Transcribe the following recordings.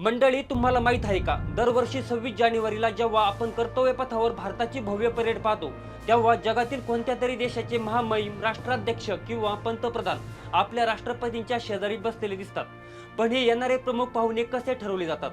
मंडळी तुम्हाला माहीत आहे का? दरवर्षी सव्वीस जानेवारीला जेव्हा आपण कर्तव्य पथावर भारताची भव्य परेड पाहतो तेव्हा जगातील कोणत्या तरी देशाचे महामहिम राष्ट्राध्यक्ष किंवा पंतप्रधान आपल्या राष्ट्रपतींच्या शेजारी बसलेले दिसतात. पण हे येणारे प्रमुख पाहुणे कसे ठरवले जातात?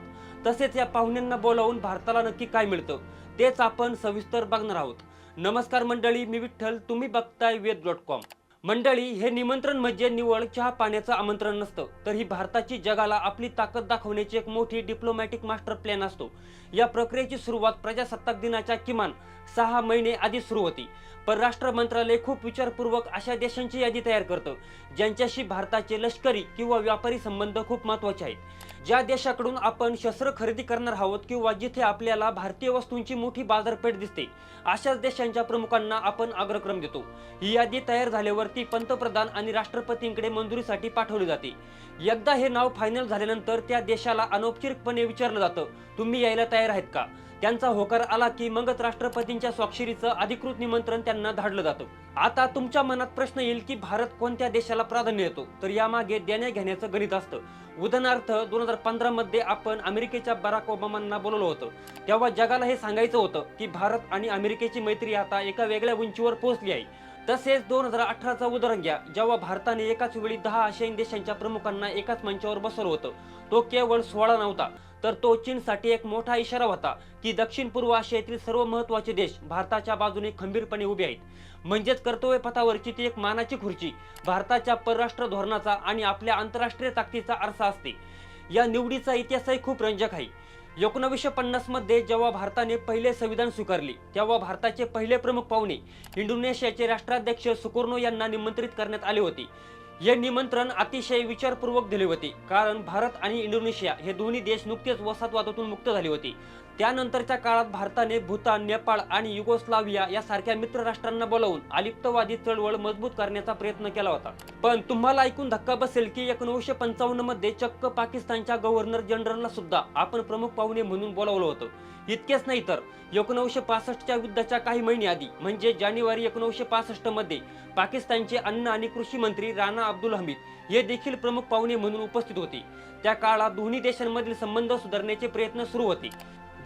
तसेच या पाहुण्यांना बोलावून भारताला नक्की काय मिळतं? तेच आपण सविस्तर बघणार आहोत. नमस्कार मंडळी मी विठ्ठल तुम्ही बघताय वेद डॉट कॉम. मंडळी हे निमंत्रण म्हणजे निवळ चहा पाण्याचं आमंत्रण नसतं. तर ही भारताची जगाला आपली ताकद दाखवण्याची एक मोठी डिप्लोमॅटिक मास्टर प्लॅन असतो. या प्रक्रियेची सुरुवात प्रजासत्ताक दिनाच्या किमान सहा महिने आधी सुरू होती. परराष्ट्र मंत्रालय खूप विचारपूर्वक अशा देशांची यादी तयार करतं ज्यांच्याशी भारताचे लष्करी किंवा व्यापारी संबंध खूप महत्त्वाचे आहेत. ज्या देशाकडून आपण शस्त्र खरेदी करणार आहोत किंवा जिथे आपल्याला भारतीय वस्तूंची मोठी बाजारपेठ दिसते अशाच देशांच्या प्रमुखांना आपण अग्रक्रम देतो. ही यादी तयार झाल्यावर झाल्यावरती पंतप्रधान आणि राष्ट्रपतींकडे मंजुरीसाठी पाठवली जाते. एकदा हे नाव फायनल झाल्यानंतर त्या देशाला अनौपचारिकपणे विचारलं जातं तुम्ही यायला तयार आहेत का? त्यांचा होकार आला की मगच राष्ट्रपतींच्या स्वाक्षरीचं अधिकृत निमंत्रण त्यांना धाडलं जातं. आता तुमच्या मनात प्रश्न येईल की भारत कोणत्या देशाला प्राधान्य देतो? तर यामागे देण्या घेण्याचं गणित असतं. उदाहरणार्थ दोन हजार पंधरामध्ये आपण अमेरिकेच्या बराक ओबामांना बोलवलं होतं. तेव्हा जगाला हे सांगायचं होतं की भारत आणि अमेरिकेची मैत्री आता एका वेगळ्या उंचीवर पोहोचली आहे. तसेच दोन हजार अठराचा उदाहरण घ्या. जेव्हा भारताने एकाच वेळी दहा आशियाई देशांच्या प्रमुखांना एकाच मंचावर बसवलं होतं तो केवळ सोळा नव्हता तर तो चीनसाठी एक मोठा इशारा होता की दक्षिण पूर्व आशियातील सर्व महत्त्वाचे देश भारताच्या बाजूने खंबीरपणे उभे आहेत. म्हणजेच कर्तव्य पथावरची ती एक मानाची खुर्ची भारताच्या परराष्ट्र धोरणाचा आणि आपल्या आंतरराष्ट्रीय ताकदीचा आरसा असते. या निवडीचा इतिहासही खूप रंजक आहे. एकोणीसशे पन्नासमध्ये जेव्हा भारताने पहिले संविधान स्वीकारले तेव्हा भारताचे पहिले प्रमुख पाहुणे इंडोनेशियाचे राष्ट्राध्यक्ष सुकोर्नो यांना निमंत्रित करण्यात आले होते. हे निमंत्रण अतिशय विचारपूर्वक दिले होते कारण भारत आणि इंडोनेशिया हे दोन्ही देश नुकतेच वसाहतवादातून मुक्त झाले होते. त्यानंतरच्या काळात भारताने भूतान नेपाळ आणि युगोस्लाविया यासारख्या मित्र राष्ट्रांना बोलावून अलिप्तवादी चळवळ मजबूत करण्याचा प्रयत्न केला होता. पण तुम्हाला ऐकून धक्का बसेल की एकोणीसशे पंचावन्नमध्ये चक्क पाकिस्तानच्या गव्हर्नर जनरलला सुद्धा आपण प्रमुख पाहुणे म्हणून बोलावलं होतं. इतकेच नाही तर एकोणीसशे पासष्टच्या युद्धाच्या काही महिने आधी म्हणजे जानेवारी एकोणीसशे पासष्टमध्ये पाकिस्तानचे अन्न आणि कृषी मंत्री राणा अब्दुल हमीद हे देखील प्रमुख पाहुणे म्हणून उपस्थित होते. त्या काळात दोन्ही देशांमधील संबंध सुधारण्याचे प्रयत्न सुरू होते.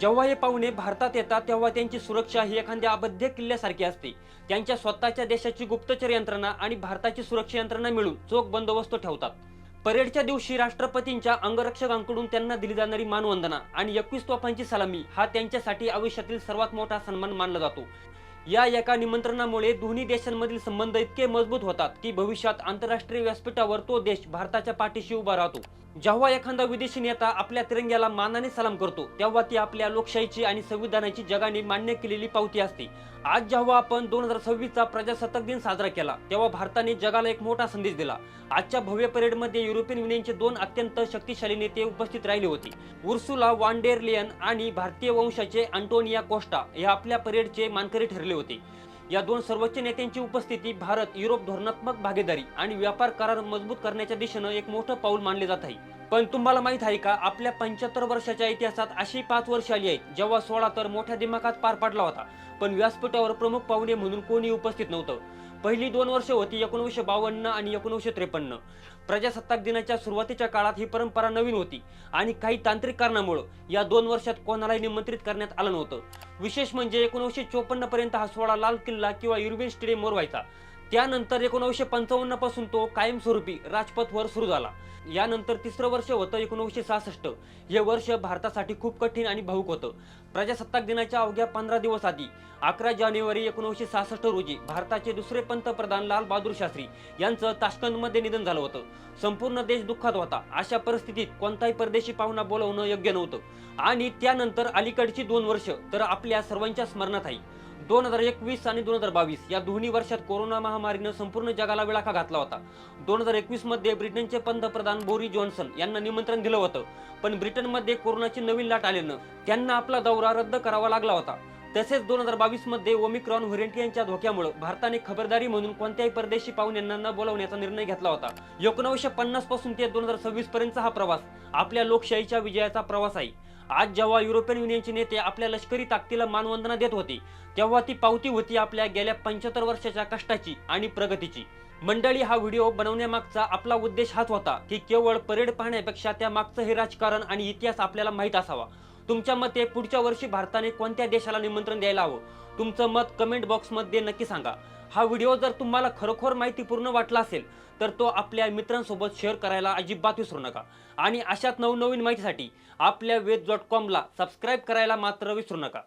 जेव्हा हे पाहुणे भारतात येतात तेव्हा त्यांची सुरक्षा ही एखाद्या अबद्ध किल्ल्यासारखी असते. त्यांच्या स्वतःच्या देशाची गुप्तचर यंत्रणा आणि भारताची सुरक्षा यंत्रणा मिळून चोख बंदोबस्त ठेवतात. परेडच्या दिवशी राष्ट्रपतींच्या अंगरक्षकांकडून त्यांना दिली जाणारी मानवंदना आणि एकवीस तोफांची सलामी हा त्यांच्यासाठी आयुष्यातील सर्वात मोठा सन्मान मानला जातो. या एका निमंत्रणामुळे दोन्ही देशांमधील संबंध इतके मजबूत होतात की भविष्यात आंतरराष्ट्रीय व्यासपीठावर तो देश भारताच्या पाठीशी उभा राहतो. जेव्हा एखादा विदेशी नेता आपल्या तिरंग्याला मानाने सलाम करतो तेव्हा ती आपल्या लोकशाहीची आणि संविधानाची जगाने मान्य केलेली पावती असते. आज जेव्हा आपण दोन हजार सव्वीसचा प्रजासत्ताक दिन साजरा केला तेव्हा भारताने जगाला एक मोठा संदेश दिला. आजच्या भव्य परेडमध्ये युरोपियन युनियनचे दोन अत्यंत शक्तिशाली नेते उपस्थित राहिले होते. उर्सुला वांडेरलियन आणि भारतीय वंशाचे अँटोनिया कोस्टा हे आपल्या परेडचे मानकरी ठरले होते. या दोन सर्वोच्च नेत्यांची उपस्थिती भारत युरोप धोरणात्मक भागीदारी आणि व्यापार करार मजबूत करण्याच्या दिशेनं एक मोठं पाऊल मानले जात आहे. पण तुम्हाला माहीत आहे का आपल्या पंच्याहत्तर वर्षाच्या इतिहासात अशी पाच वर्ष आली आहेत जेव्हा सोळा तर मोठ्या दिमागात पार पडला होता. पण व्यासपीठावर प्रमुख पाहुणे म्हणून कोणी उपस्थित नव्हतं. पहिली दोन वर्ष होती एकोणीसशे बावन्न आणि एकोणीसशे त्रेपन्न. प्रजासत्ताक दिनाच्या सुरुवातीच्या काळात ही परंपरा नवीन होती आणि काही तांत्रिक कारणामुळं या दोन वर्षात कोणालाही निमंत्रित करण्यात आलं नव्हतं. विशेष म्हणजे एकोणीसशे चोपन्न पर्यंत हा सोहळा लाल किल्ला किंवा युरोपियन स्टेडियमवर व्हायचा. त्यानंतर एकोणीसशे पंचावन्नपासून तो कायमस्वरूपी राजपथवर सुरू झाला. यानंतर तिसरं वर्ष होतं एकोणीसशे सहासष्ट. हे वर्ष भारतासाठी खूप कठीण आणि भाऊक होतं. प्रजासत्ताक दिनाच्या अवघ्या पंधरा दिवस आधी अकरा जानेवारी एकोणीसशे सहासष्ट रोजी भारताचे दुसरे पंतप्रधान लाल बहादूर शास्त्री यांचं ताशकंदमध्ये निधन झालं होतं. संपूर्ण देश दुःखात होता. अशा परिस्थितीत कोणताही परदेशी पाहुणा बोलवणं योग्य नव्हतं. आणि त्यानंतर अलीकडची दोन वर्ष तर आपल्या सर्वांच्या स्मरणात आहे. दोन हजार एकवीस आणि दोन हजार बावीस या दोन्ही वर्षात कोरोना महामारीनं संपूर्ण जगाला विळाखा घातला होता. दोन हजार एकवीसमध्ये ब्रिटनचे पंतप्रधान बोरी जॉन्सन यांना निमंत्रण दिलं होतं. पण ब्रिटनमध्ये कोरोनाची नवीन लाट आल्यानं त्यांना आपला दौरा रद्द करावा लागला होता. तसेच दोन हजार बावीसमध्ये ओमिक्रॉन व्हेरियंट यांच्या धोक्यामुळे भारताने खबरदारी म्हणून कोणत्याही परदेशी पाहुण्यांना न बोलवण्याचा निर्णय घेतला होता. एकोणीसशे पन्नासपासून ते दोन हजार सव्वीस पर्यंतचा हा प्रवास आपल्या लोकशाहीच्या विजयाचा प्रवास आहे. आज जेव्हा युरोपियन युनियनचे नेते आपल्या लष्करी ताकदीला मानवंदना देत होते तेव्हा ती पावती होती आपल्या गेल्या पंच्याहत्तर वर्षाच्या कष्टाची आणि प्रगतीची. मंडळी हा व्हिडिओ बनवण्यामागचा आपला उद्देश हाच होता की केवळ परेड पाहण्यापेक्षा त्या मागचं हे राजकारण आणि इतिहास आपल्याला माहीत असावा. तुमच्या मते पुढच्या वर्षी भारताने कोणत्या देशाला निमंत्रण द्यायला हवं? तुमचं मत कमेंट बॉक्समध्ये नक्की सांगा. हा व्हिडिओ जर तुम्हाला खरोखर माहितीपूर्ण वाटला असेल तर तो आपल्या मित्रांसोबत शेअर करायला अजिबात विसरू नका. आणि अशाच नवनवीन माहितीसाठी आपल्या वेद डॉट कॉमला सबस्क्राईब करायला मात्र विसरू नका.